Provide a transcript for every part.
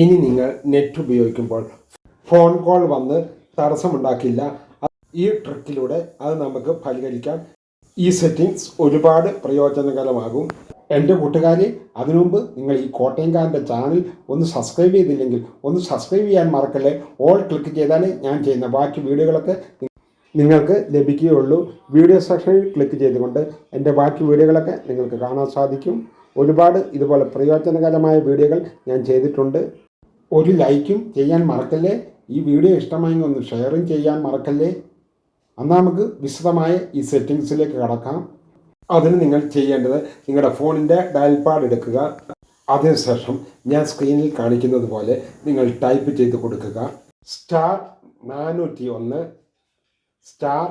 ഇനി നിങ്ങൾ നെറ്റ് ഉപയോഗിക്കുമ്പോൾ ഫോൺ കോൾ വന്ന് തടസ്സമുണ്ടാക്കില്ല. ഈ ട്രിക്കിലൂടെ അത് നമുക്ക് പരിഹരിക്കാം. ഈ സെറ്റിങ്സ് ഒരുപാട് പ്രയോജനകരമാകും. എന്റെ കൂട്ടുകാരെ അതിനുമുമ്പ് നിങ്ങൾ ഈ കോട്ടയംകാരന്റെ ചാനൽ ഒന്ന് സബ്സ്ക്രൈബ് ചെയ്തില്ലെങ്കിൽ ഒന്ന് സബ്സ്ക്രൈബ് ചെയ്യാൻ മറക്കല്ലേ. ഓൾ ക്ലിക്ക് ചെയ്താലേ ഞാൻ ചെയ്യുന്ന ബാക്കി വീഡിയോകളൊക്കെ നിങ്ങൾക്ക് ലഭിക്കുകയുള്ളൂ. വീഡിയോ സെക്ഷനിൽ ക്ലിക്ക് ചെയ്തുകൊണ്ട് എന്റെ ബാക്കി വീഡിയോകളൊക്കെ നിങ്ങൾക്ക് കാണാൻ സാധിക്കും. ഒരുപാട് ഇതുപോലെ പ്രയോജനകരമായ വീഡിയോകൾ ഞാൻ ചെയ്തിട്ടുണ്ട്. ഒരു ലൈക്കും ചെയ്യാൻ മറക്കല്ലേ? ഈ വീഡിയോ ഇഷ്ടമായെങ്കിൽ ഒന്ന് ഷെയറും ചെയ്യാൻ മറക്കല്ലേ? എന്നാൽ നമുക്ക് വിശദമായ ഈ സെറ്റിങ്സിലേക്ക് കടക്കാം. അതിന് നിങ്ങൾ ചെയ്യേണ്ടത് നിങ്ങളുടെ ഫോണിന്റെ ഡയൽ പാഡ് എടുക്കുക. അതിനുശേഷം ഞാൻ സ്ക്രീനിൽ കാണിക്കുന്നത് പോലെ നിങ്ങൾ ടൈപ്പ് ചെയ്ത് കൊടുക്കുക. സ്റ്റാർ നാനൂറ്റി ഒന്ന് സ്റ്റാർ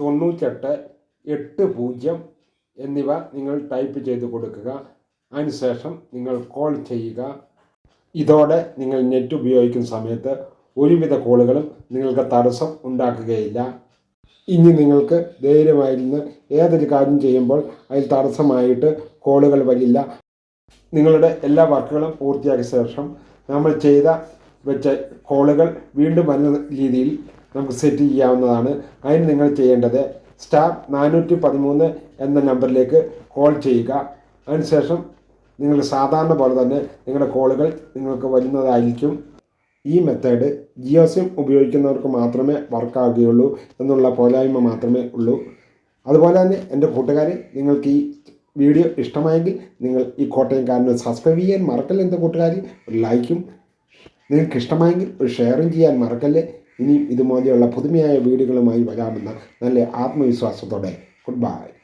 തൊണ്ണൂറ്റെട്ട് എട്ട് പൂജ്യം എന്നിവ നിങ്ങൾ ടൈപ്പ് ചെയ്ത് കൊടുക്കുക. അതിനുശേഷം നിങ്ങൾ കോൾ ചെയ്യുക. ഇതോടെ നിങ്ങൾ നെറ്റ് ഉപയോഗിക്കുന്ന സമയത്ത് ഒരുവിധ കോളുകളും നിങ്ങൾക്ക് തടസ്സം ഉണ്ടാക്കുകയില്ല. ഇനി നിങ്ങൾക്ക് ധൈര്യമായിരുന്ന് ഏതൊരു കാര്യം ചെയ്യുമ്പോൾ അതിൽ തടസ്സമായിട്ട് കോളുകൾ വരില്ല. നിങ്ങളുടെ എല്ലാ വർക്കുകളും പൂർത്തിയാക്കിയ ശേഷം നമ്മൾ ചെയ്ത വെച്ച കോളുകൾ വീണ്ടും വരുന്ന രീതിയിൽ നമുക്ക് സെറ്റ് ചെയ്യാവുന്നതാണ്. അതിന് നിങ്ങൾ ചെയ്യേണ്ടത് സ്റ്റാർ നാനൂറ്റി പതിമൂന്ന് എന്ന നമ്പറിലേക്ക് കോൾ ചെയ്യുക. അതിനുശേഷം നിങ്ങൾ സാധാരണ പോലെ തന്നെ നിങ്ങളുടെ കോളുകൾ നിങ്ങൾക്ക് വരുന്നതായിരിക്കും. ഈ മെത്തേഡ് ജിയോ സിം ഉപയോഗിക്കുന്നവർക്ക് മാത്രമേ വർക്കാവുകയുള്ളൂ എന്നുള്ള പോരായ്മ മാത്രമേ ഉള്ളൂ. അതുപോലെ തന്നെ എന്റെ കൂട്ടുകാർ നിങ്ങൾക്ക് ഈ വീഡിയോ ഇഷ്ടമായെങ്കിൽ നിങ്ങൾ ഈ കോട്ടയംകാരനെ സബ്സ്ക്രൈബ് ചെയ്യാൻ മറക്കല്ലേ എന്റെ കൂട്ടുകാർ ഒരു ലൈക്കും നിങ്ങൾക്ക് ഇഷ്ടമായെങ്കിൽ ഒരു ഷെയറും ചെയ്യാൻ മറക്കല്ലേ? ഇനിയും ഇതുപോലെയുള്ള പുതുമയായ വീഡിയോകളുമായി വരാമെന്ന നല്ല ആത്മവിശ്വാസത്തോടെ. Good bye